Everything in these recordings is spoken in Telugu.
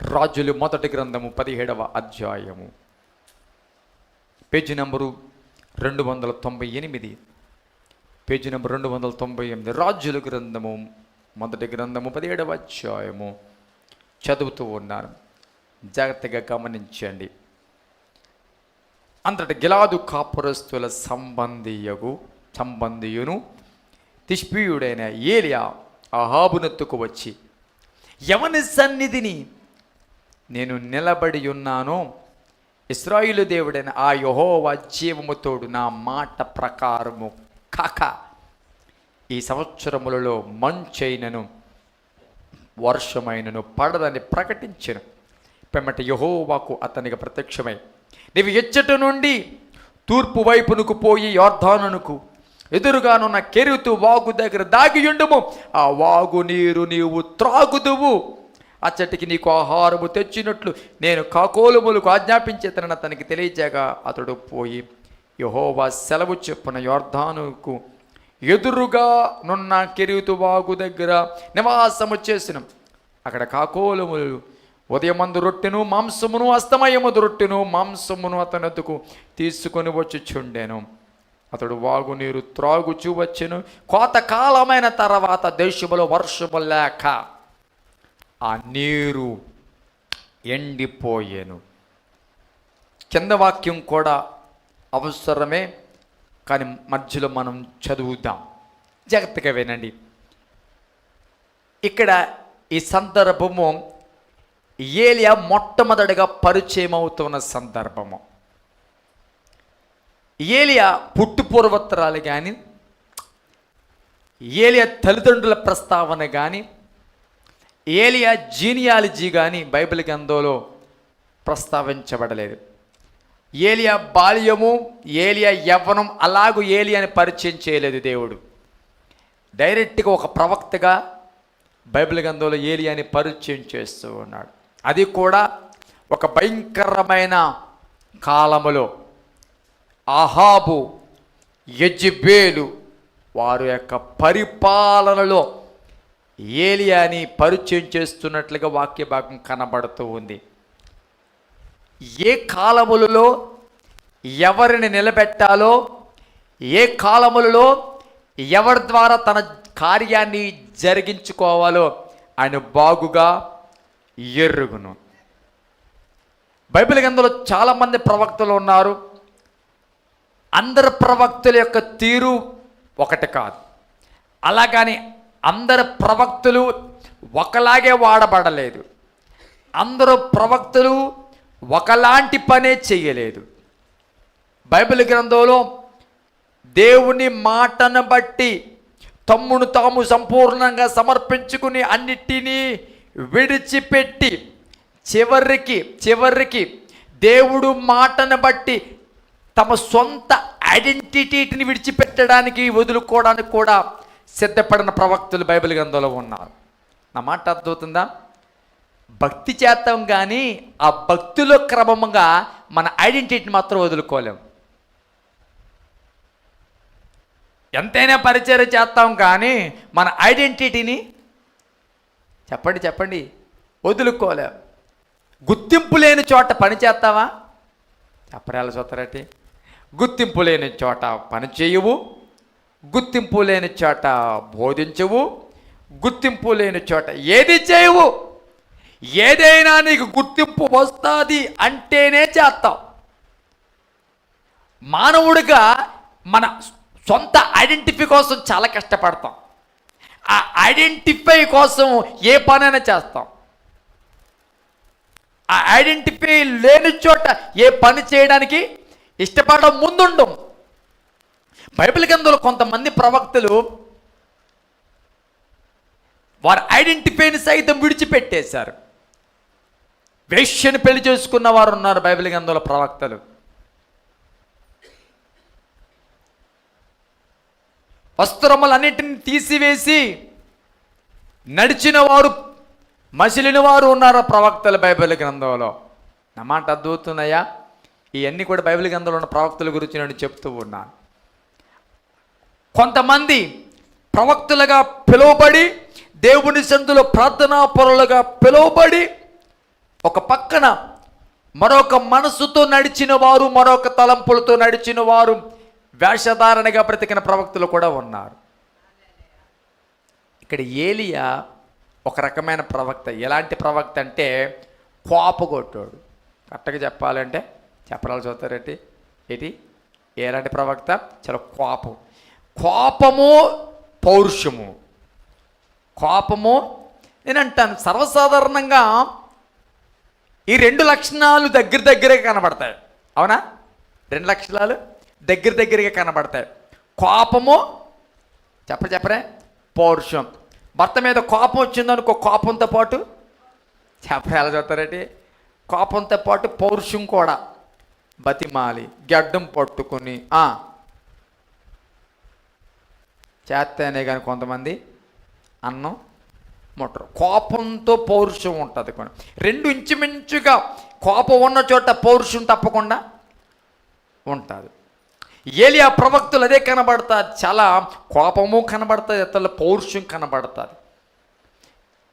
రాజులు మొదటి గ్రంథము పదిహేడవ అధ్యాయము. పేజీ నెంబరు రెండు వందల తొంభై ఎనిమిది. పేజీ నెంబర్ రెండు వందల తొంభై ఎనిమిది. రాజుల గ్రంథము మొదటి గ్రంథము పదిహేడవ అధ్యాయము. చదువుతూ ఉన్నాను జాగ్రత్తగా గమనించండి. అంతటి గిలాదు కాపురస్తుల సంబంధియగు సంబంధియును తిష్పీయుడైన ఏలియా అహాబునెత్తుకు వచ్చి ఎవని సన్నిధిని నేను నిలబడి ఉన్నాను. ఇస్రాయిలు దేవుడైన ఆ యహోవా జీవముతోడు నా మాట ప్రకారము కాక ఈ సంవత్సరములలో మంచైనను వర్షమైనను పడదని ప్రకటించను. పెమ్మట యహోవాకు అతనికి ప్రత్యక్షమై నీవు ఎచ్చట నుండి తూర్పు వైపునకు పోయి యోర్ధానునకు ఎదురుగానున్న కెరుతు వాగు దగ్గర దాగియుండుము ఆ వాగు నీరు నీవు త్రాగుదువు. అచ్చటికి నీకు ఆహారము తెచ్చినట్లు నేను కాకోలుములకు ఆజ్ఞాపించేతనని అతనికి తెలియజేగా అతడు పోయి యహోవా సెలవు చెప్పున యోర్ధానుకు ఎదురుగా నున్న కెరీతు వాగు దగ్గర నివాసము చేసిన. అక్కడ కాకోలములు ఉదయమందు రొట్టెను మాంసమును అస్తమయముదు రొట్టెను మాంసమును అతనెత్తుకు తీసుకొని వచ్చిచుండెను. అతడు వాగునీరు త్రాగుచూ వచ్చెను. కోతకాలమైన తర్వాత దేశములో వర్షము లేక ఆ నీరు ఎండిపోయేను. కింద వాక్యం కూడా అవసరమే కానీ మధ్యలో మనం చదువుదాం. జాగ్రత్తగా వినండి. ఇక్కడ ఈ సందర్భము ఏలియా మొట్టమొదటిగా పరిచయం అవుతున్న సందర్భము. ఏలియా పుట్టుపూర్వత్తరాలు కానీ ఏలియా తల్లిదండ్రుల ప్రస్తావన కానీ ఏలియా జీనియాలజీ కానీ బైబిల్ గ్రంథంలో ప్రస్తావించబడలేదు. ఏలియా బాల్యము ఏలియా యవ్వనం అలాగూ ఏలియాని పరిచయం చేయలేదు దేవుడు. డైరెక్ట్గా ఒక ప్రవక్తగా బైబిల్ గ్రంథంలో ఏలియాని పరిచయం చేస్తూ ఉన్నాడు. అది కూడా ఒక భయంకరమైన కాలములో. అహాబు యజ్బేలు వారి యొక్క పరిపాలనలో ఏలియాని పరిచయం చేస్తున్నట్లుగా వాక్య భాగం కనబడుతూ ఉంది. ఏ కాలములలో ఎవరిని నిలబెట్టాలో ఏ కాలములలో ఎవరి ద్వారా తన కార్యాన్ని జరిగించుకోవాలో ఆయన బాగుగా ఎరుగును. బైబిల్ గ్రంథంలో చాలామంది ప్రవక్తలు ఉన్నారు. అందరు ప్రవక్తుల యొక్క తీరు ఒకటి కాదు. అలాగని అందరు ప్రవక్తులు ఒకలాగే వాడబడలేదు. అందరూ ప్రవక్తులు ఒకలాంటి పనే చేయలేదు. బైబిల్ గ్రంథంలో దేవుని మాటను బట్టి తమ్మును తాము సంపూర్ణంగా సమర్పించుకుని అన్నిటినీ విడిచిపెట్టి చివరికి చివరికి దేవుడు మాటను బట్టి తమ సొంత ఐడెంటిటీని విడిచిపెట్టడానికి వదులుకోవడానికి కూడా సిద్ధపడిన ప్రవక్తులు బైబిల్ గ్రంథంలో ఉన్నారు. నా మాట అర్థమవుతుందా? భక్తి చేస్తాం కానీ ఆ భక్తిలో క్రమంగా మన ఐడెంటిటీని మాత్రం వదులుకోలేం. ఎంతైనా పరిచయం చేస్తాం కానీ మన ఐడెంటిటీని చెప్పండి చెప్పండి వదులుకోలేం. గుర్తింపు లేని చోట పని చేస్తావా చెప్పరాల చూస్తారటి గుర్తింపు లేని చోట పని చేయవు గుర్తింపు లేని చోట బోధించవు గుర్తింపు లేని చోట ఏది చేయవు. ఏదైనా నీకు గుర్తింపు వస్తుంది అంటేనే చేస్తావు. మానవుడిగా మన సొంత ఐడెంటిఫై కోసం చాలా కష్టపడతాం. ఆ ఐడెంటిఫై కోసం ఏ పనైనా చేస్తాం. ఆ ఐడెంటిఫై లేని చోట ఏ పని చేయడానికి ఇష్టపడడం ముందుండం బైబిల్ గ్రంథంలో కొంతమంది ప్రవక్తలు వారి ఐడెంటిఫైని సైతం విడిచిపెట్టేశారు. వేష్యని పెళ్ళి చేసుకున్న వారు ఉన్నారు బైబిల్ గ్రంథంలో ప్రవక్తలు. వస్త్రములన్నిటిని తీసివేసి నడిచిన వారు మసిలిన వారు ఉన్నారు ప్రవక్తలు బైబిల్ గ్రంథంలో. నా మాట అర్థమవుతున్నాయా ఇవన్నీ కూడా బైబిల్ గ్రంథంలో ఉన్న ప్రవక్తల గురించి నేను చెప్తూ ఉన్నాను. కొంతమంది ప్రవక్తలుగా పిలువబడి దేవుని సందులో ప్రార్థనా పరులుగా పిలువబడి ఒక పక్కన మరొక మనసుతో నడిచిన వారు మరొక తలంపులతో నడిచిన వారు వేషధారణగా బ్రతికిన ప్రవక్తలు కూడా ఉన్నారు. ఇక్కడ ఏలియా ఒక రకమైన ప్రవక్త. ఎలాంటి ప్రవక్త అంటే కోపగొట్టాడు కరెక్ట్గా చెప్పాలంటే చెప్పరాలు చూస్తారేంటి ఏంటి? ఎలాంటి ప్రవక్త? చాలా కోపం. కోపము పౌరుషము. కోపము నేను అంటాను సర్వసాధారణంగా ఈ రెండు లక్షణాలు దగ్గర దగ్గరగా కనబడతాయి. అవునా? రెండు లక్షణాలు దగ్గర దగ్గరగా కనబడతాయి. కోపము చెప్ప చెప్పరే? పౌరుషం. భర్త మీద కోపం వచ్చిందనుకో కోపంతో పాటు చెప్పరా ఎలా చెప్తారంటే కోపంతో పాటు పౌరుషం కూడా బతిమాలి గడ్డం పట్టుకొని చేస్తేనే కానీ కొంతమంది అన్నం ముట్టరు. కోపంతో పౌరుషం ఉంటుంది కొన్ని. రెండు ఇంచుమించుగా కోపం ఉన్న చోట పౌరుషం తప్పకుండా ఉంటుంది. ఏలియా ప్రవక్తులు అదే కనబడతారు. చాలా కోపము కనబడుతుంది ఇతరుల పౌరుషం కనబడుతుంది.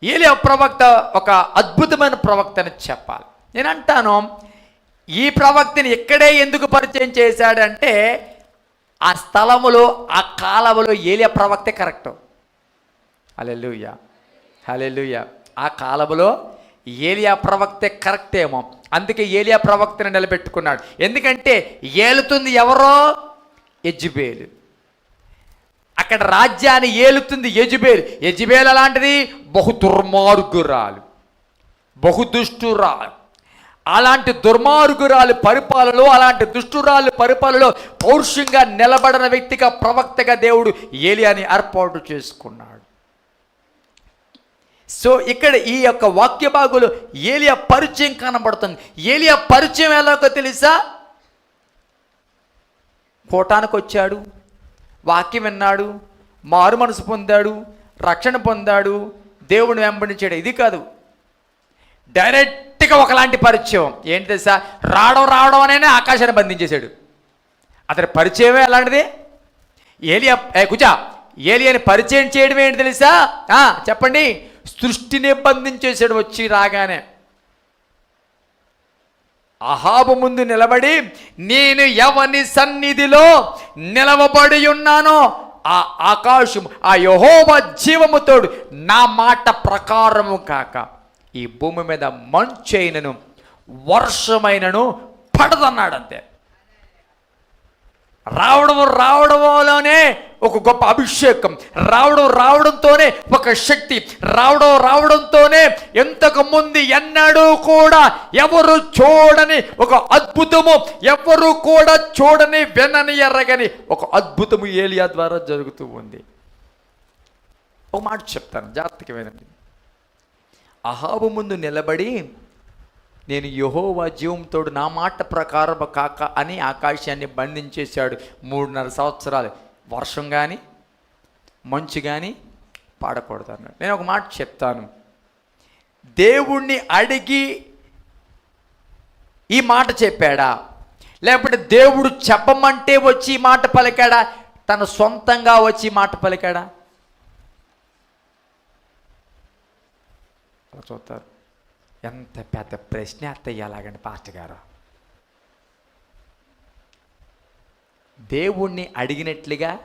ఏలియా ప్రవక్త ఒక అద్భుతమైన ప్రవక్త అని చెప్పాలి. నేను అంటాను ఈ ప్రవక్తని ఇక్కడే ఎందుకు పరిచయం చేశాడంటే ఆ స్థలములో ఆ కాలములో ఏలియా ప్రవక్తే కరెక్ట్. హల్లెలూయా. హల్లెలూయా. ఆ కాలములో ఏలియా ప్రవక్తే కరెక్ట్ ఏమో. అందుకే ఏలియా ప్రవక్తను నిలబెట్టుకున్నాడు. ఎందుకంటే ఏలుతుంది ఎవరో? యజ్బేలు. అక్కడ రాజ్యాన్ని ఏలుతుంది యజుబేలు. యజుబేలు అలాంటిది బహు దుర్మార్గురాలు బహుదుష్టురాలు. అలాంటి దుర్మార్గురాలు పరిపాలనలో అలాంటి దుష్టురాలు పరిపాలనలో పౌరుషంగా నిలబడిన వ్యక్తిగా ప్రవక్తగా దేవుడు ఏలియాని ఏర్పాటు చేసుకున్నాడు. సో ఇక్కడ ఈ యొక్క వాక్య భాగులు ఏలియా పరిచయం కనబడుతుంది. ఏలియా పరిచయం ఎలాగో తెలుసా? కోటానికి వచ్చాడు వాక్యం విన్నాడు మారు మనసు పొందాడు రక్షణ పొందాడు దేవుని వెంబడించాడు. ఇది కాదు డైరెక్ట్గా ఒకలాంటి పరిచయం. ఏంటి తెలుసా? రావడం రావడం అనే ఆకాశాన్ని బంధించేశాడు. అతని పరిచయమే అలాంటిది. ఏలియా ఏ కుచా ఏలియాని పరిచయం చేయడం ఏంటి తెలుసా? చెప్పండి. సృష్టిని బంధించేశాడు వచ్చి రాగానే. అహాబు ముందు నిలబడి నేను ఎవని సన్నిధిలో నిలవబడి ఉన్నానో ఆ ఆకాశం ఆ యహోవ జీవముతోడు నా మాట ప్రకారము కాక. ఈ భూమి మీద మంచైనను వర్షమైనను పడదన్నాడు అంతే రావడం రావడంలోనే ఒక గొప్ప అభిషేకం రావడం రావడంతోనే ఒక శక్తి రావడం రావడంతోనే ఎంతకు ముందు ఎన్నడూ కూడా ఎవరు చూడని ఒక అద్భుతము ఎవరు కూడా చూడని వినని ఎర్రగని ఒక అద్భుతము ఏలియా ద్వారా జరుగుతూ ఉంది. ఒక మాట చెప్తాను జాగ్రత్తగా వినండి. అహాబు ముందు నిలబడి నేను యహోవా జీవంతోడు నా మాట ప్రకారం కాక అని ఆకాశాన్ని బంధించేశాడు. మూడున్నర సంవత్సరాలు. వర్షం కానీ మంచు కానీ పాడకూడదు అన్నాడు. నేను ఒక మాట చెప్తాను. దేవుణ్ణి అడిగి ఈ మాట చెప్పాడా? లేకపోతే దేవుడు చెప్పమంటే వచ్చి ఈ మాట పలికాడా? తన సొంతంగా వచ్చి మాట పలికాడా? అలా చూస్తారు. ఎంత పెద్ద ప్రశ్న అత్తయ్యేలాగండి పాస్టర్ గారు. దేవుణ్ణి అడిగినట్లుగా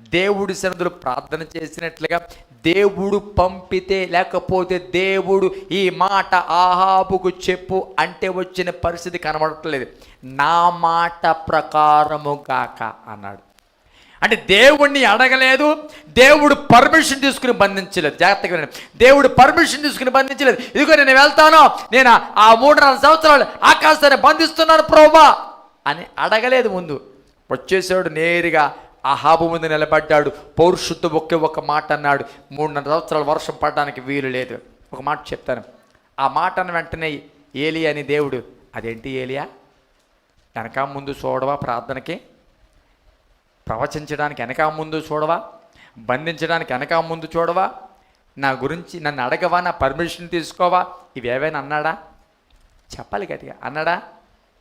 దేవుడి సన్నిధిలో ప్రార్థన చేసినట్లుగా దేవుడు పంపితే లేకపోతే దేవుడు ఈ మాట ఆహాబుకు చెప్పు అంటే వచ్చిన పరిస్థితి కనబడట్లేదు. నా మాట ప్రకారము కాక అన్నాడు. అంటే దేవుణ్ణి అడగలేదు దేవుడు పర్మిషన్ తీసుకుని బంధించలేదు. జాగ్రత్తగా దేవుడు పర్మిషన్ తీసుకుని బంధించలేదు. ఇదిగో నేను వెళ్తాను నేను ఆ మూడున్నర సంవత్సరాలు ఆకాశాన్ని బంధిస్తున్నాను ప్రోబా అని అడగలేదు ముందు. వచ్చేసాడు నేరుగా ఆ హాబు ముందు నిలబడ్డాడు. పౌరుషుద్ధ ఒకే ఒక మాట అన్నాడు. మూడున్నర సంవత్సరాలు వర్షం పడడానికి వీలు లేదు. ఒక మాట చెప్తాను. ఆ మాట అన్న వెంటనే ఏలియా అని దేవుడు అదేంటి ఏలియా? వెనక ముందు చూడవా ప్రార్థనకి? ప్రవచించడానికి వెనక ముందు చూడవా? బంధించడానికి వెనక ముందు చూడవా? నా గురించి నన్ను అడగవా? నా పర్మిషన్ తీసుకోవా? ఇవి ఏవైనా అన్నాడా? చెప్పాలి గట్టిగా. అన్నాడా?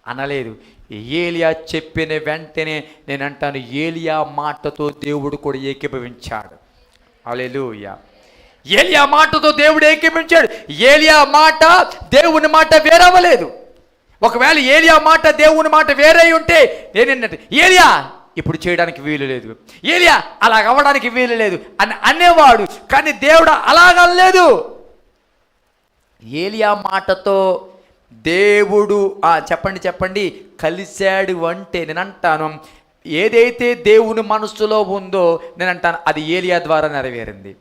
అనలేదు. ఏలియా చెప్పిన వెంటనే నేను అంటాను ఏలియా మాటతో దేవుడు కూడా ఏకీభవించాడు. అలెలుయ ఏలియా మాటతో దేవుడు ఏకీపించాడు ఏలియా మాట దేవుని మాట వేరవ్వలేదు. ఒకవేళ ఏలియా మాట దేవుని మాట వేరే ఉంటే నేనే ఏలియా! ఇప్పుడు చేయడానికి వీలు లేదు. ఏలియా అలాగ అవ్వడానికి వీలు లేదు అని అనేవాడు కానీ దేవుడు అలాగలేదు ఏలియా మాటతో దేవుడు ఆ చెప్పండి చెప్పండి కలిశాడు అంటే నేను అంటాను ఏదైతే దేవుని మనస్సులో ఉందో నేను అంటాను అది ఏలియా ద్వారా నెరవేరింది.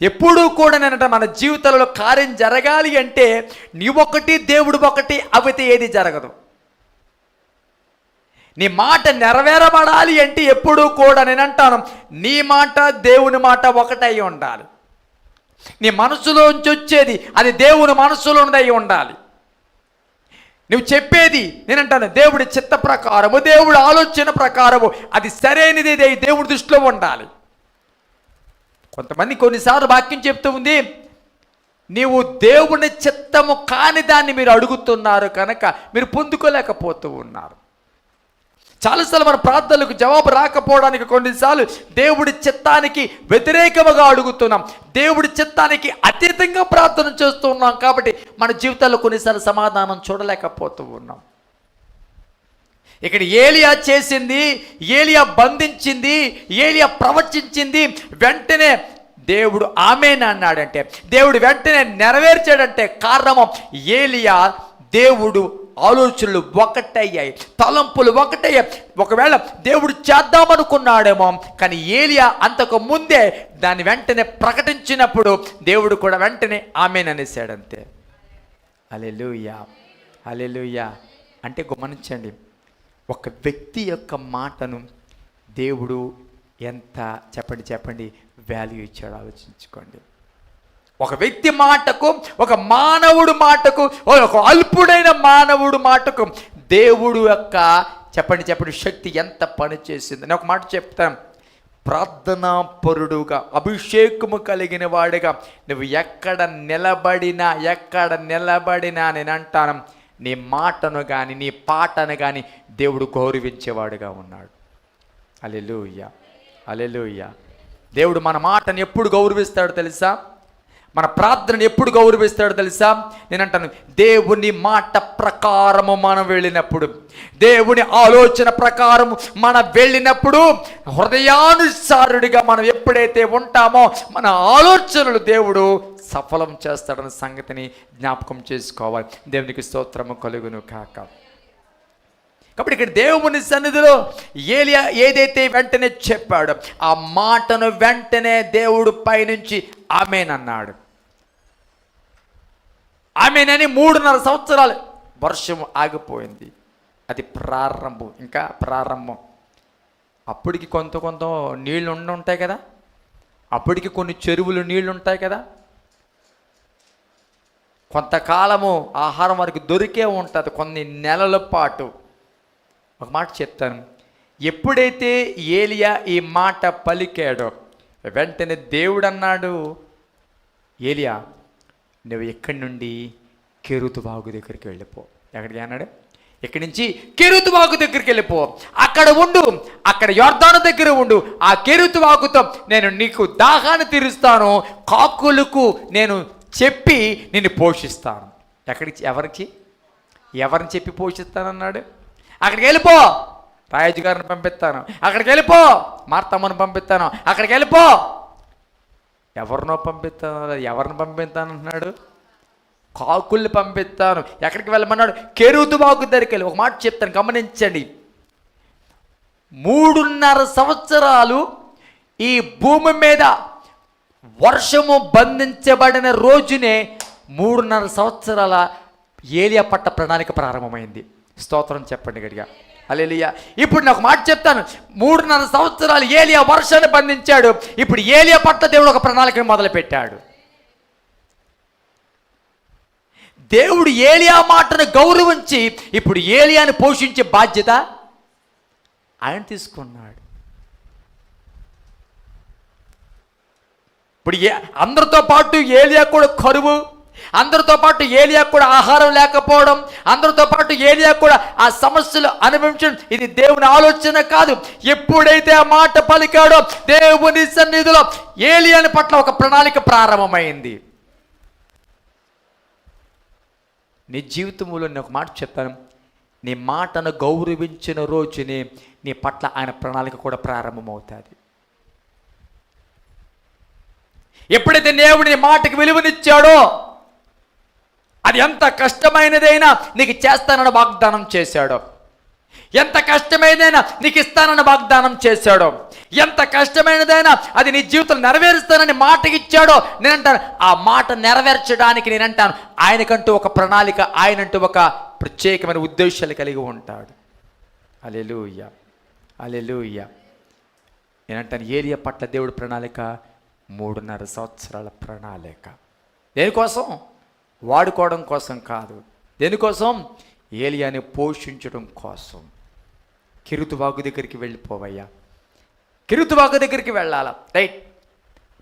ఎప్పుడూ కూడా నేనంట మన జీవితంలో కార్యం జరగాలి అంటే నీ ఒకటి దేవుడు ఒకటి అవితే ఏది జరగదు. నీ మాట నెరవేరబడాలి అంటే ఎప్పుడూ కూడా నేను అంటాను నీ మాట దేవుని మాట ఒకటై ఉండాలి. నీ మనసులోంచి వచ్చేది అది దేవుని మనసులోనిదై ఉండాలి. నువ్వు చెప్పేది నేనంటాను దేవుడి చిత్త ప్రకారము దేవుడి ఆలోచన ప్రకారము అది సరైనది ఇది దేవుడి దృష్టిలో ఉండాలి. కొంతమంది కొన్నిసార్లు వాక్యం చెప్తూ ఉంది నీవు దేవుని చిత్తము కాని దాన్ని మీరు అడుగుతున్నారు కనుక మీరు పొందుకోలేకపోతూ ఉన్నారు. చాలాసార్లు మన ప్రార్థనలకు జవాబు రాకపోవడానికి కొన్నిసార్లు దేవుడి చిత్తానికి వ్యతిరేకముగా అడుగుతున్నాం. దేవుడి చిత్తానికి అతీతంగా ప్రార్థన చేస్తూ ఉన్నాం కాబట్టి మన జీవితాల్లో కొన్నిసార్లు సమాధానం చూడలేకపోతూ ఉన్నాం. ఇక్కడ ఏలియా చేసింది ఏలియా బంధించింది ఏలియా ప్రవచించింది వెంటనే దేవుడు ఆమెన్ అన్నాడంటే దేవుడు వెంటనే నెరవేర్చాడంటే కారణము ఏలియా దేవుడు ఆలోచనలు ఒకటయ్యాయి తలంపులు ఒకటయ్యాయి. ఒకవేళ దేవుడు చేద్దామనుకున్నాడేమో కానీ ఏలియా అంతకు ముందే దాన్ని వెంటనే ప్రకటించినప్పుడు దేవుడు కూడా వెంటనే ఆమెన్ అనేసాడంతే అలెలుయా అలెలుయా అంటే గమనించండి ఒక వ్యక్తి యొక్క మాటను దేవుడు ఎంత చెప్పండి చెప్పండి వాల్యూ ఇచ్చాడో ఆలోచించుకోండి. ఒక వ్యక్తి మాటకు ఒక మానవుడు మాటకు ఒక అల్పుడైన మానవుడు మాటకు దేవుడు యొక్క చెప్పండి చెప్పండి శక్తి ఎంత పని చేసింది నేను ఒక మాట చెప్తాను. ప్రార్థనా పరుడుగా అభిషేకము కలిగిన వాడిగా నువ్వు ఎక్కడ నిలబడినా ఎక్కడ నిలబడినా నేను అంటాను నీ మాటను కానీ నీ పాటను కానీ దేవుడు గౌరవించేవాడుగా ఉన్నాడు. అలెలుయ్య అలెలుయ్య దేవుడు మన మాటను ఎప్పుడు గౌరవిస్తాడు తెలుసా? మన ప్రార్థనను ఎప్పుడు గౌరవిస్తాడో తెలుసా? నేను అంటాను దేవుని మాట ప్రకారము మనం వెళ్ళినప్పుడు దేవుని ఆలోచన ప్రకారము మనం వెళ్ళినప్పుడు హృదయానుసారుడిగా మనం ఎప్పుడైతే ఉంటామో మన ఆలోచనలు దేవుడు సఫలం చేస్తాడన్న సంగతిని జ్ఞాపకం చేసుకోవాలి. దేవునికి స్తోత్రము కలుగును కాక. కాబట్టి ఇక్కడ దేవుని సన్నిధిలో ఏలియా ఏదైతే వెంటనే చెప్పాడో ఆ మాటను వెంటనే దేవుడు పైనుంచి ఆమెనన్నాడు. ఆమెనని మూడున్నర సంవత్సరాలు. వర్షం ఆగిపోయింది. అది ప్రారంభం ఇంకా ప్రారంభం. అప్పటికి కొంత కొంత నీళ్ళు ఉండి ఉంటాయి కదా. అప్పటికి కొన్ని చెరువులు నీళ్ళు ఉంటాయి కదా. కొంతకాలము ఆహారం వారికి దొరికే ఉంటుంది కొన్ని నెలల పాటు. ఒక మాట చెప్తాను. ఎప్పుడైతే ఏలియా ఈ మాట పలికాడో వెంటనే దేవుడు అన్నాడు ఏలియా నువ్వు ఎక్కడి నుండి కెరుతు బాగు దగ్గరికి వెళ్ళిపో. ఎక్కడికి అన్నాడు? ఇక్కడి నుంచి? కెరుతు వాగు దగ్గరికి వెళ్ళిపో. అక్కడ ఉండు. అక్కడ యోర్ధాను దగ్గర ఉండు. ఆ కెరుతు వాగుతో నేను నీకు దాహాన్ని తీరుస్తాను. కాకులకు నేను చెప్పి నిన్ను పోషిస్తాను. ఎక్కడికి? ఎవరికి? ఎవరిని చెప్పి పోషిస్తానన్నాడు? అక్కడికి వెళ్ళిపో. రాయజు గారిని పంపిస్తాను. అక్కడికి వెళ్ళిపో. మార్తమ్మను పంపిస్తాను. అక్కడికి వెళ్ళిపో. ఎవరినో పంపిస్తాను ఎవరిని పంపిస్తాను అంటున్నాడు? కాకుల్ని పంపిస్తాను. ఎక్కడికి వెళ్ళమన్నాడు? కెరుతుబాకు దగ్గరికి వెళ్ళి. ఒక మాట చెప్తాను గమనించండి. మూడున్నర సంవత్సరాలు ఈ భూమి మీద వర్షము బంధించబడిన రోజునే మూడున్నర సంవత్సరాల ఏలియా పట్ట ప్రణాళిక ప్రారంభమైంది. స్తోత్రం చెప్పండి గడిగా అలేలియా ఇప్పుడు నాకు మాట చెప్తాను. మూడున్నర సంవత్సరాలు ఏలియా వర్షాన్ని బంధించాడు. ఇప్పుడు ఏలియా పట్ల దేవుడు ఒక ప్రణాళికను మొదలుపెట్టాడు. దేవుడు ఏలియా మాటను గౌరవించి ఇప్పుడు ఏలియాని పోషించే బాధ్యత ఆయన తీసుకున్నాడు. ఇప్పుడు ఏ అందరితో పాటు ఏలియా కూడా కరువు అందరితో పాటు ఏలియా కూడా ఆహారం లేకపోవడం అందరితో పాటు ఏలియా కూడా ఆ సమస్యలు అనుభవించడం ఇది దేవుని ఆలోచన కాదు. ఎప్పుడైతే ఆ మాట పలికాడో దేవుని సన్నిధిలో ఏలియాని పట్ల ఒక ప్రణాళిక ప్రారంభమైంది. నీ జీవితంలో నేను ఒక మాట చెప్తాను నీ మాటను గౌరవించిన రోజునే నీ పట్ల ఆయన ప్రణాళిక కూడా ప్రారంభమవుతుంది. ఎప్పుడైతే దేవుడు నీ మాటకి విలువనిచ్చాడో అది ఎంత కష్టమైనదైనా నీకు చేస్తానని వాగ్దానం చేశాడో. ఎంత కష్టమైనదైనా నీకు ఇస్తానని వాగ్దానం చేశాడో. ఎంత కష్టమైనదైనా అది నీ జీవితం నెరవేరుస్తానని మాట ఇచ్చాడో నేనంటాను ఆ మాట నెరవేర్చడానికి నేనంటాను. ఆయనకంటూ ఒక ప్రణాళిక ఆయనంటూ ఒక ప్రత్యేకమైన ఉద్దేశాలు కలిగి ఉంటాడు. అలెలుయ్య అలెలుయ్య నేనంటాను ఏరియా పట్ల దేవుడి ప్రణాళిక మూడున్నర సంవత్సరాల ప్రణాళిక. దేనికోసం? వాడుకోవడం కోసం కాదు. దేనికోసం? ఏలియాని పోషించడం కోసం. కిరుతువాగు దగ్గరికి వెళ్ళిపోవయ్యా. కిరుతువాగు దగ్గరికి వెళ్ళాలా? రైట్.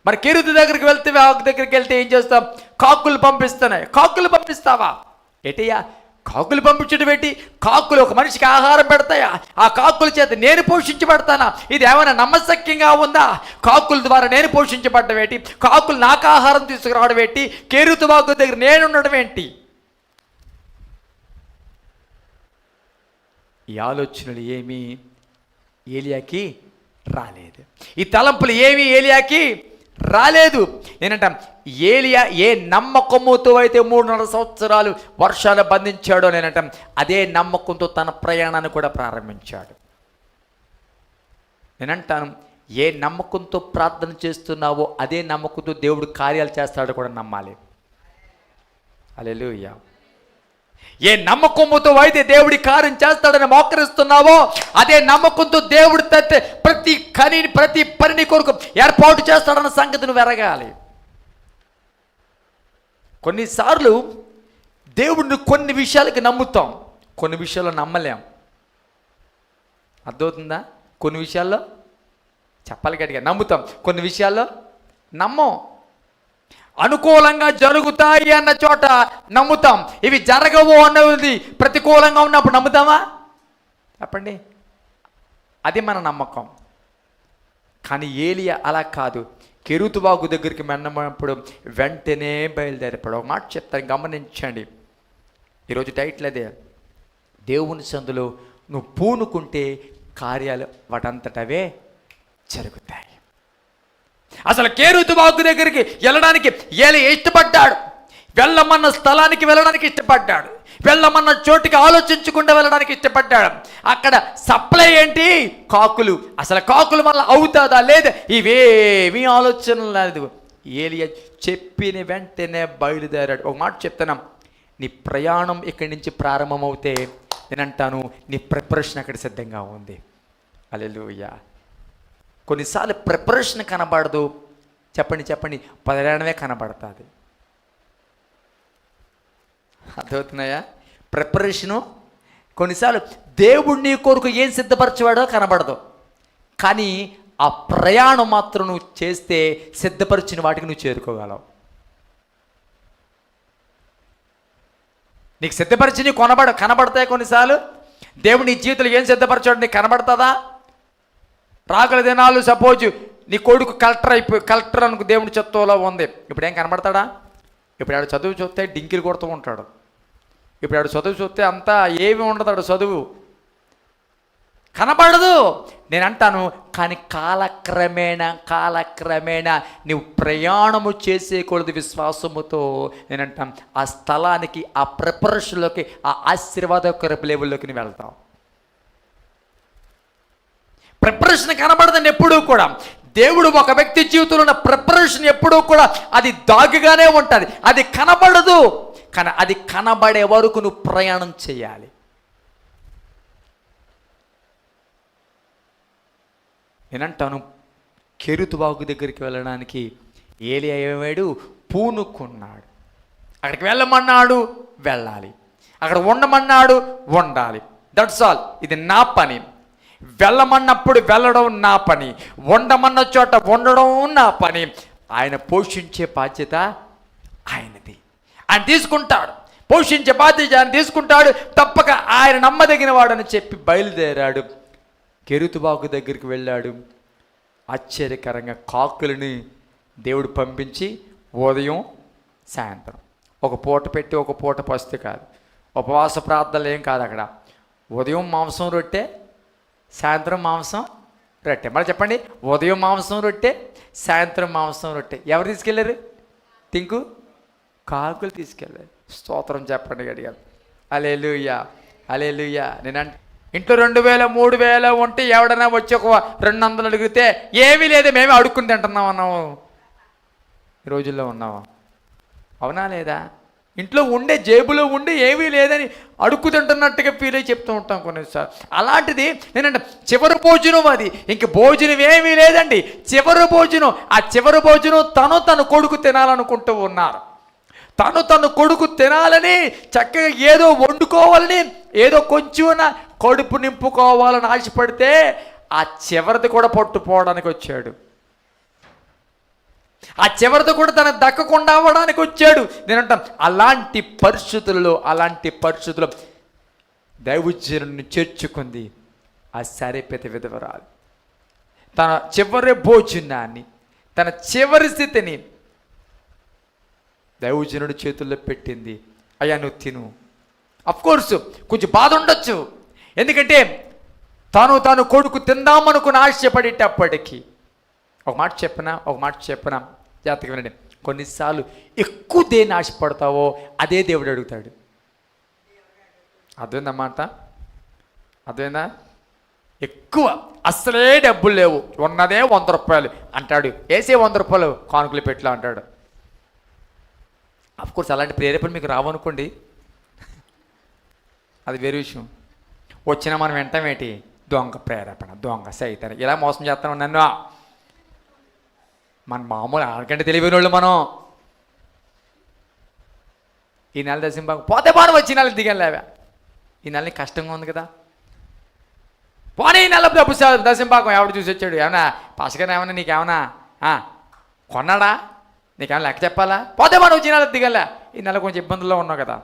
మరి కిరుతు దగ్గరికి వెళ్తే వాగు దగ్గరికి వెళ్తే ఏం చేస్తాం? కాకులు పంపిస్తున్నాయి. కాకులు పంపిస్తావా? ఏటయ్యా? కాకులు పంపించడం ఏంటి? కాకులు ఒక మనిషికి ఆహారం పెడతాయా? ఆ కాకుల చేత నేను పోషించబడతానా? ఇది ఏమైనా నమ్మశక్యంగా ఉందా? కాకుల ద్వారా నేను పోషించబడ్డం ఏంటి? కాకులు నాకు ఆహారం తీసుకురావడం ఏంటి? కేరుతుబాకు దగ్గర నేను ఉండడం ఏంటి? ఈ ఆలోచనలు ఏమీ ఏలియాకి రాలేదు. ఈ తలంపులు ఏమీ ఏలియాకి రాలేదు. నేనంట ఏలియా ఏ నమ్మకముతో అయితే మూడున్నర సంవత్సరాలు వర్షాలు బంధించాడో నేనంట అదే నమ్మకంతో తన ప్రయాణాన్ని కూడా ప్రారంభించాడు. నేనంటాను ఏ నమ్మకంతో ప్రార్థన చేస్తున్నావో అదే నమ్మకంతో దేవుడు కార్యాలు చేస్తాడో కూడా నమ్మాలి. అలెలుయ్యా ఏ నమ్మకముతో అయితే దేవుడి కార్యం చేస్తాడని మోకరిస్తున్నావో అదే నమ్మకంతో దేవుడు తత్తే ప్రతి కనిని ప్రతి పనిని కొరకు ఏర్పాటు చేస్తాడన్న సంగతి నువ్వు ఎరగాలి. కొన్నిసార్లు దేవుడిని కొన్ని విషయాలకి నమ్ముతాం కొన్ని విషయాల్లో నమ్మలేం. అర్థమవుతుందా? కొన్ని విషయాల్లో చెప్పాలి గట్టిగా నమ్ముతాం. కొన్ని విషయాల్లో నమ్మం. అనుకూలంగా జరుగుతాయి అన్న చోట నమ్ముతాం. ఇవి జరగవు అన్నది ప్రతికూలంగా ఉన్నప్పుడు నమ్ముతామా? చెప్పండి. అది మన నమ్మకం. కానీ ఏలియా అలా కాదు. కెరుతుబాగు దగ్గరికి మెన్నప్పుడు వెంటనే బయలుదేరిపోయాడు ఒక మాట చెప్తాను గమనించండి. ఈరోజు టైటిల్ అదే. దేవుని సందులో నువ్వు పూనుకుంటే కార్యాలు వాటంతటవే జరుగుతాయి. అసలు కేరుతుబాకు దగ్గరికి వెళ్ళడానికి ఏలి ఇష్టపడ్డాడు. వెళ్ళమన్న స్థలానికి వెళ్ళడానికి ఇష్టపడ్డాడు. వెళ్ళమన్న చోటికి ఆలోచించకుండా వెళ్ళడానికి ఇష్టపడ్డాడు. అక్కడ సప్లై ఏంటి? కాకులు. అసలు కాకులు వల్ల అవుతుందా? లేదా. ఇవేమీ ఆలోచన లేదు. ఏలియా చెప్పిన వెంటనే బయలుదేరాడు. ఒక మాట చెప్తున్నాం. నీ ప్రయాణం ఇక్కడి నుంచి ప్రారంభమవుతే నేనంటాను నీ ప్రిపరేషన్ అక్కడ సిద్ధంగా ఉంది. అలెలుయ్యా కొన్నిసార్లు ప్రిపరేషన్ కనబడదు. చెప్పండి చెప్పండి. ప్రయాణమే కనబడుతుంది. అర్థమవుతున్నాయా? ప్రిపరేషను కొన్నిసార్లు దేవుడు నీ కొరకు ఏం సిద్ధపరచేవాడో కనబడదు. కానీ ఆ ప్రయాణం మాత్రం నువ్వు చేస్తే సిద్ధపరిచిన వాటికి నువ్వు చేరుకోగలవు. నీకు సిద్ధపరిచి నీ కొనబడ కనబడతాయి కొన్నిసార్లు. దేవుడు నీ జీవితంలో ఏం సిద్ధపరచాడు నీకు కనబడుతుందా? రాగల దినాలు సపోజ్ నీ కొడుకు కలెక్టర్ అయిపోయి కలెక్టర్ అనుకు దేవుడి చెత్తలో ఉంది. ఇప్పుడు ఏం కనబడతాడా? ఇప్పుడు ఆడు చదువు చూస్తే డింకిలు కొడుతూ ఉంటాడు. ఇప్పుడు ఆడు చదువు చూస్తే అంతా ఏమి ఉండదు ఆడు చదువు. కనబడదు. నేను అంటాను కానీ కాలక్రమేణా కాలక్రమేణా నువ్వు ప్రయాణము చేసేకూడదు విశ్వాసముతో నేను అంటాను ఆ స్థలానికి ఆ ప్రిపరేషన్లోకి ఆ ఆశీర్వాదకరపు లెవెల్లోకి నువ్వు వెళ్తావు. ప్రిపరేషన్ కనబడదని ఎప్పుడూ కూడా. దేవుడు ఒక వ్యక్తి జీవితంలో ఉన్న ప్రిపరేషన్ ఎప్పుడూ కూడా అది దాగిగానే ఉంటుంది. అది కనబడదు. కానీ అది కనబడే వరకు నువ్వు ప్రయాణం చేయాలి. నేనంటాను కెరుతువాగు దగ్గరికి వెళ్ళడానికి ఏలి అయ్యేవాడు పూనుకున్నాడు. అక్కడికి వెళ్ళమన్నాడు వెళ్ళాలి. అక్కడ ఉండమన్నాడు ఉండాలి. దట్స్ ఆల్ ఇది నా పని. వెళ్ళమన్నప్పుడు వెళ్ళడం నా పని ఉండమన్న చోట ఉండడం నా పని. ఆయన పోషించే బాధ్యత ఆయనది. ఆయన తీసుకుంటాడు. పోషించే బాధ్యత ఆయన తీసుకుంటాడు. తప్పక ఆయన నమ్మదగిన వాడని చెప్పి బయలుదేరాడు. కెరుతుబాకు దగ్గరికి వెళ్ళాడు. ఆశ్చర్యకరంగా కాకులని దేవుడు పంపించి ఉదయం సాయంత్రం. ఒక పూట పెట్టి ఒక పూట పస్తు కాదు. ఉపవాస ప్రార్థనలు ఏం కాదు అక్కడ. ఉదయం మాంసం రొట్టె సాయంత్రం మాంసం రొట్టె. మళ్ళీ చెప్పండి ఉదయం మాంసం రొట్టె సాయంత్రం మాంసం రొట్టె. ఎవరు తీసుకెళ్ళారు? టింకు? కాకులు తీసుకెళ్ళారు. స్తోత్రం చెప్పండి అడిగారు అలేలుయ్యా అలేలుయ్యా నేనంటే ఇంట్లో రెండు వేల మూడు వేల ఉంటే ఎవడైనా వచ్చి ఒక రెండు వందలు అడిగితే ఏమీ లేదు మేమే అడుక్కుని తింటున్నాం అన్నాము ఈ రోజుల్లో ఉన్నావా? అవునా లేదా? ఇంట్లో ఉండే జేబులో ఉండి ఏమీ లేదని అడుక్కు తింటున్నట్టుగా ఫీల్ అయ్యి చెప్తూ ఉంటాం కొన్నిసార్లు. అలాంటిది నేనంటే చివరి భోజనం అది. ఇంక భోజనం ఏమీ లేదండి. చివరి భోజనం ఆ చివరి భోజనం తను తన కొడుకు తినాలనుకుంటూ ఉన్నారు. తను తన కొడుకు తినాలని చక్కగా ఏదో వండుకోవాలని ఏదో కొంచెం కడుపు నింపుకోవాలని ఆశపడితే ఆ చివరిది కూడా పట్టుపోవడానికి వచ్చాడు. ఆ చివరిది కూడా తనకు దక్కకుండా అవ్వడానికి వచ్చాడు. నేను అంటాం అలాంటి పరిస్థితులలో అలాంటి పరిస్థితుల్లో దైవజనుని చేర్చుకుంది. ఆ సరిపెత విధవరాలు. తన చివరి భోజనాన్ని తన చివరి స్థితిని దైవజనుడి చేతుల్లో పెట్టింది. అయ్యా నువ్వు తిను. కోర్స్ కొంచెం బాధ ఉండొచ్చు. ఎందుకంటే తాను తాను కొడుకు తిందామనుకుని ఆశపడేటప్పటికీ ఒక మాట చెప్పనా? ఒక మాట చెప్పనా? జాతక వినండి. కొన్నిసార్లు ఎక్కువ దేని ఆశపడతావో అదే దేవుడు అడుగుతాడు. అర్థమైందన్నమాట అర్థమైందా? ఎక్కువ అసలే డబ్బులు లేవు. ఉన్నదే వంద రూపాయలు అంటాడు. వేసే వంద రూపాయలు కానుకలు పెట్లా అంటాడు. కోర్స్ అలాంటి ప్రేరేపణ మీకు రావనుకోండి. అది వేరే విషయం. వచ్చినా మనం ఏంటి? దొంగ ప్రేరేపణ దొంగ సైతాన్ని ఇలా మోసం చేస్తాను నన్ను. మన మామూలు ఆడకంటే తెలివైన వాళ్ళు మనం. ఈ నెల దశంబాకు పోతే బాను వచ్చి నెల దిగాను లేవా. ఈ నెల నీకు కష్టంగా ఉంది కదా. పోనీ ఈ నెల డబ్బు దశంపాకం ఎవడు చూసి వచ్చాడు? ఏమన్నా పాసగానే ఏమన్నా నీకేమన్నా కొన్నాడా? నీకేమన్నా లెక్క చెప్పాలా? పోతే బాను వచ్చి నెల దిగలే ఈ నెల కొంచెం ఇబ్బందుల్లో ఉన్నావు కదా.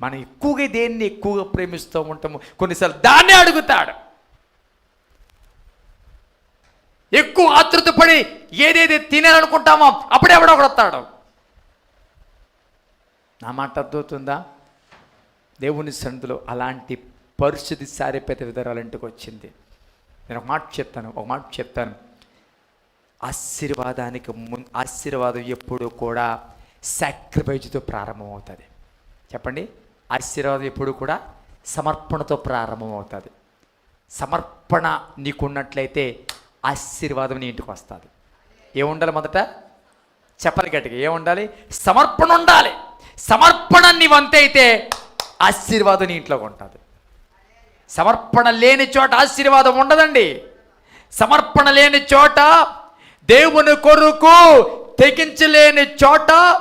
మనం ఎక్కువగా దేన్ని ఎక్కువగా ప్రేమిస్తూ ఉంటాము? కొన్నిసార్లు దాన్ని అడుగుతాడు. ఎక్కువ ఆతృత పడి ఏదేది తినాలనుకుంటామో అప్పుడే ఎవడో ఒకడు వస్తాడు. నా మాట అర్థమవుతుందా? దేవుని సన్నిధిలో అలాంటి పరిస్థితి సారిపేత విధరాలు ఇంటికి వచ్చింది. నేను ఒక మాట చెప్తాను ఒక మాట చెప్తాను. ఆశీర్వాదానికి ముందు ఆశీర్వాదం ఎప్పుడు కూడా సాక్రిఫైజ్తో ప్రారంభమవుతుంది. చెప్పండి. ఆశీర్వాదం ఎప్పుడు కూడా సమర్పణతో ప్రారంభమవుతుంది. సమర్పణ నీకున్నట్లయితే ఆశీర్వాదం నీ ఇంటికి వస్తుంది. ఏముండాలి మొదట? చెప్పాలి గట్టిగా. ఏముండాలి? సమర్పణ ఉండాలి. సమర్పణ నీ వంతైతే ఆశీర్వాదం నీ ఇంట్లోకి ఉంటుంది. సమర్పణ లేని చోట ఆశీర్వాదం ఉండదండి. సమర్పణ లేని చోట దేవుని కొరకు తెగించలేని చోట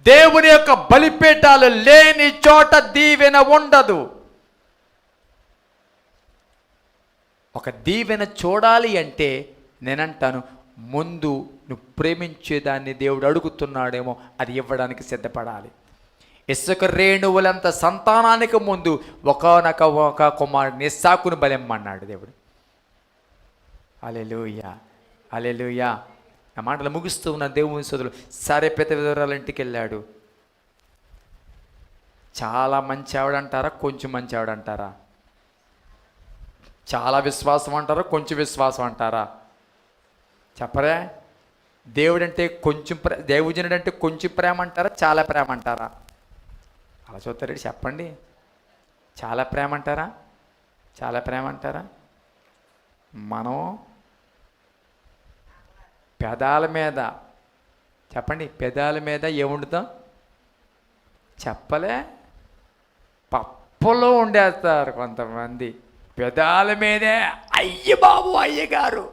దేవుని యొక్క బలిపేటాలు లేని చోట దీవెన ఉండదు. ఒక దీవెన చూడాలి అంటే నేనంటాను ముందు నువ్వు ప్రేమించేదాన్ని దేవుడు అడుగుతున్నాడేమో అది ఇవ్వడానికి సిద్ధపడాలి. ఇసుక రేణువులంత సంతానానికి ముందు ఒకనొక ఒక కుమారుడిని ఇస్సాకును బలిమ్మన్నాడు దేవుడు. అలెలుయా అలెలుయా ఆ మాటలు ముగిస్తూ ఉన్న దేవుని సోదరులు సరే పెద్ద వివరాల ఇంటికి వెళ్ళాడు. చాలా మంచి ఆవిడంటారా కొంచెం మంచి ఆవిడంటారా చాలా విశ్వాసం అంటారా? కొంచెం విశ్వాసం అంటారా? చెప్పరే. దేవుడంటే కొంచెం ప్రే దేవుజనుడు అంటే కొంచెం ప్రేమ అంటారా? చాలా ప్రేమ అంటారా? అలా చూస్తారండి చెప్పండి. చాలా ప్రేమ అంటారా? చాలా ప్రేమ అంటారా? మనం పెదాల మీద చెప్పండి పెదాల మీద ఏముండుతాం? చెప్పలే. పప్పులో ఉండేస్తారు కొంతమంది. పెదాల మీదే అయ్య బాబు అయ్యగారు.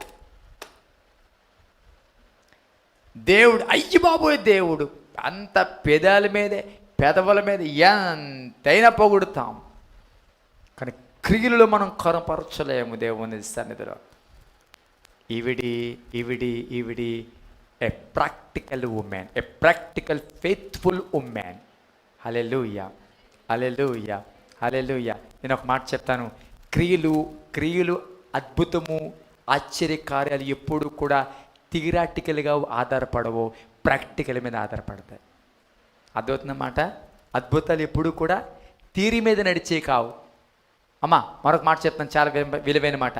దేవుడు అయ్య బాబోయ్ దేవుడు? అంత పెదాల మీదే పెదవుల మీద ఎంతైనా పొగుడుతాం. కానీ క్రియలు మనం కనపరచలేము దేవుని సన్నిధిలో. ఈవిడి ఈవిడి ఈవిడి a practical woman a practical faithful woman hallelujah hallelujah hallelujah నేను ఒక మాట చెప్తాను. క్రియలు క్రియలు అద్భుతము ఆశ్చర్య కార్యాలు ఎప్పుడు కూడా థియరాటికల్గా ఆధారపడవు ప్రాక్టికల్ మీద ఆధారపడతాయి. అర్థమవుతుందన్నమాట అద్భుతాలు ఎప్పుడు కూడా తీరి మీద నడిచే కావు. అమ్మా మరొక మాట చెప్తాను చాలా విలువ- విలువైన మాట.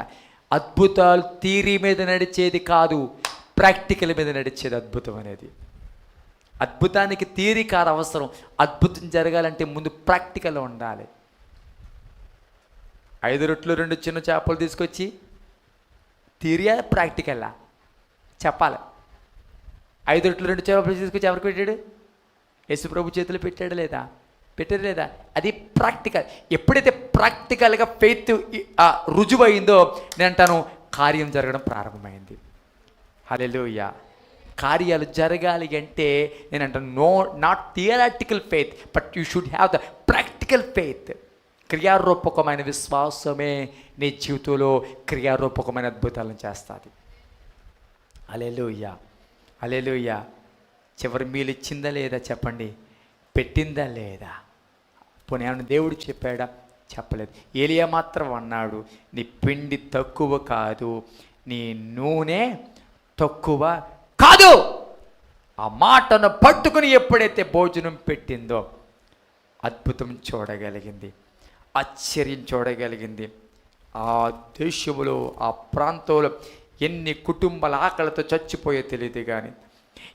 అద్భుతాలు తీరి మీద నడిచేది కాదు ప్రాక్టికల్ మీద నడిచేది అద్భుతం అనేది. అద్భుతానికి థియరీ కాదు అవసరం. అద్భుతం జరగాలంటే ముందు ప్రాక్టికల్ ఉండాలి. ఐదు రొట్లు రెండు చిన్న చేపలు తీసుకొచ్చి థియరియా ప్రాక్టికల్లా చెప్పాలి. ఐదు రొట్లు రెండు చేపలు తీసుకొచ్చి ఎవరికి పెట్టాడు? యశుప్రభు చేతులు చేతిలో పెట్టాడు లేదా? పెట్టాడు లేదా? అది ప్రాక్టికల్. ఎప్పుడైతే ప్రాక్టికల్గా ఫెయిత్ రుజువైందో నేను అంటాను కార్యం జరగడం ప్రారంభమైంది. హలెలుయ కార్యాలు జరగాలి అంటే నేను అంటాను no not theoretical faith but you should have the practical faith. క్రియారూపకమైన విశ్వాసమే నీ జీవితంలో క్రియారూపకమైన అద్భుతాలను చేస్తుంది. అలెలుయ్య అలెలుయ్య. చివరి మీలు ఇచ్చిందా లేదా చెప్పండి. పెట్టిందా లేదా? పోనీ ఏమన్నా దేవుడు చెప్పాడా? చెప్పలేదు. ఏలియా మాత్రం అన్నాడు నీ పిండి తక్కువ కాదు నీ నూనె తక్కువ కాదు. ఆ మాటను పట్టుకుని ఎప్పుడైతే భోజనం పెట్టిందో అద్భుతం చూడగలిగింది. ఆశ్చర్యం చూడగలిగింది ఆ దేశంలో ఆ ప్రాంతంలో ఎన్ని కుటుంబాల ఆకలితో చచ్చిపోయో తెలియదు కానీ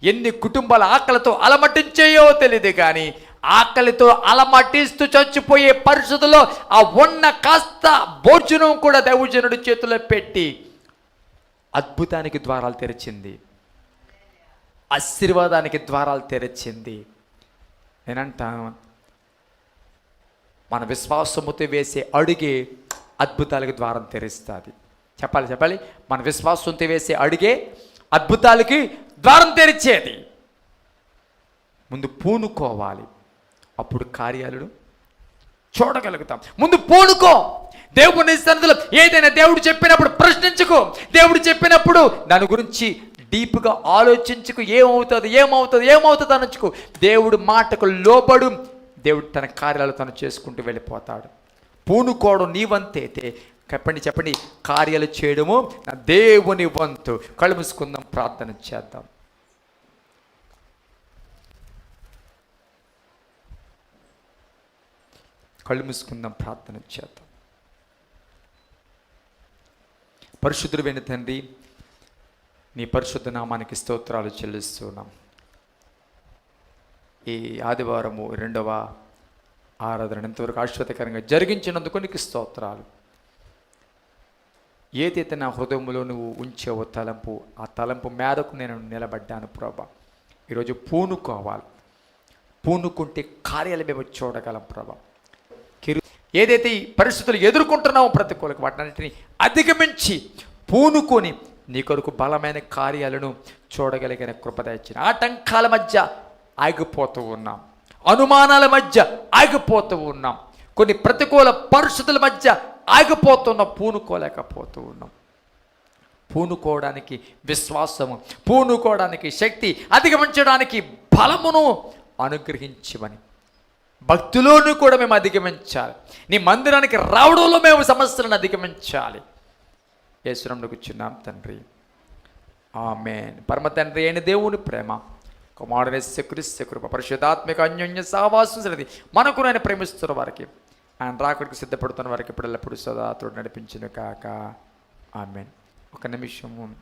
ఎన్ని కుటుంబాల ఆకలితో అలమటించేయో తెలియదు కానీ ఆకలితో అలమటిస్తూ చచ్చిపోయే పరిస్థితుల్లో ఆ ఉన్న కాస్త భోజనం కూడా దైవజనుడి చేతిలో పెట్టి అద్భుతానికి ద్వారాలు తెరిచింది. ఆశీర్వాదానికి ద్వారాలు తెరిచింది. నేనంటాను మన విశ్వాసముతో వేసే అడుగే అద్భుతాలకు ద్వారం తెరుస్తుంది. చెప్పాలి చెప్పాలి. మన విశ్వాసంతో వేసే అడిగే అద్భుతాలకి ద్వారం తెరిచేది. ముందు పూనుకోవాలి. అప్పుడు కార్యాలను చూడగలుగుతాం. ముందు పూనుకో. దేవుని సన్నిధిలో ఏదైనా దేవుడు చెప్పినప్పుడు ప్రశ్నించుకో. దేవుడు చెప్పినప్పుడు దాని గురించి డీప్గా ఆలోచించుకు. ఏమవుతుంది ఏమవుతుంది ఏమవుతుంది అనొచ్చుకో దేవుడు మాటకు లోబడు దేవుడు తన కార్యాలు తను చేసుకుంటూ వెళ్ళిపోతాడు. పూనుకోవడం నీ వంతైతే చెప్పండి చెప్పండి. కార్యాలు చేయడము నా దేవుని వంతు. కళ్ళు మూసుకుందాం ప్రార్థన చేద్దాం. కళ్ళు మూసుకుందాం ప్రార్థన చేద్దాం. పరిశుద్ధుడైన తండ్రి నీ పరిశుద్ధ నామానికి స్తోత్రాలు చెల్లిస్తున్నాం. ఈ ఆదివారము రెండవ ఆరాధన ఇంతవరకు ఆశ్వాదకరంగా జరిగించినందుకు నీకు స్తోత్రాలు. ఏదైతే నా హృదయంలో నువ్వు ఉంచేవో తలంపు ఆ తలంపు మేరకు నేను నిలబడ్డాను ప్రభా. ఈరోజు పూనుకోవాలి. పూనుకుంటే కార్యాలు మేము చూడగలం ప్రభా. కిరు ఏదైతే ఈ పరిస్థితులు ఎదుర్కొంటున్నామో ప్రతికూలకు వాటిని అధిగమించి పూనుకొని నీ కొరకు బలమైన కార్యాలను చూడగలిగిన కృపద ఇచ్చిన ఆటంకాల మధ్య ఆగిపోతూ ఉన్నాం. అనుమానాల మధ్య ఆగిపోతూ ఉన్నాం. కొన్ని ప్రతికూల పరిస్థితుల మధ్య ఆగిపోతున్న పూనుకోలేకపోతూ ఉన్నాం. పూనుకోవడానికి విశ్వాసము పూనుకోవడానికి శక్తి అధిగమించడానికి బలమును అనుగ్రహించమని. భక్తులోనూ కూడా మేము అధిగమించాలి. నీ మందిరానికి రావడంలో మేము సమస్యలను అధిగమించాలి. యేసునంలో కూర్చున్నాం తండ్రి. ఆమె పరమ తండ్రి అయిన దేవుని ప్రేమ. కుమారుని క్రిస్త కృప పరిశుద్ధాత్మిక అన్యోన్య సావాసం సరిది మనకు నేను ప్రేమిస్తున్న వారికి ఆయన రాకుడికి సిద్ధపడుతున్న వారికి ఇప్పుడు ఎల్లప్పుడు సదా తోడు నడిపించిన కాక. ఆమెన్. ఒక నిమిషము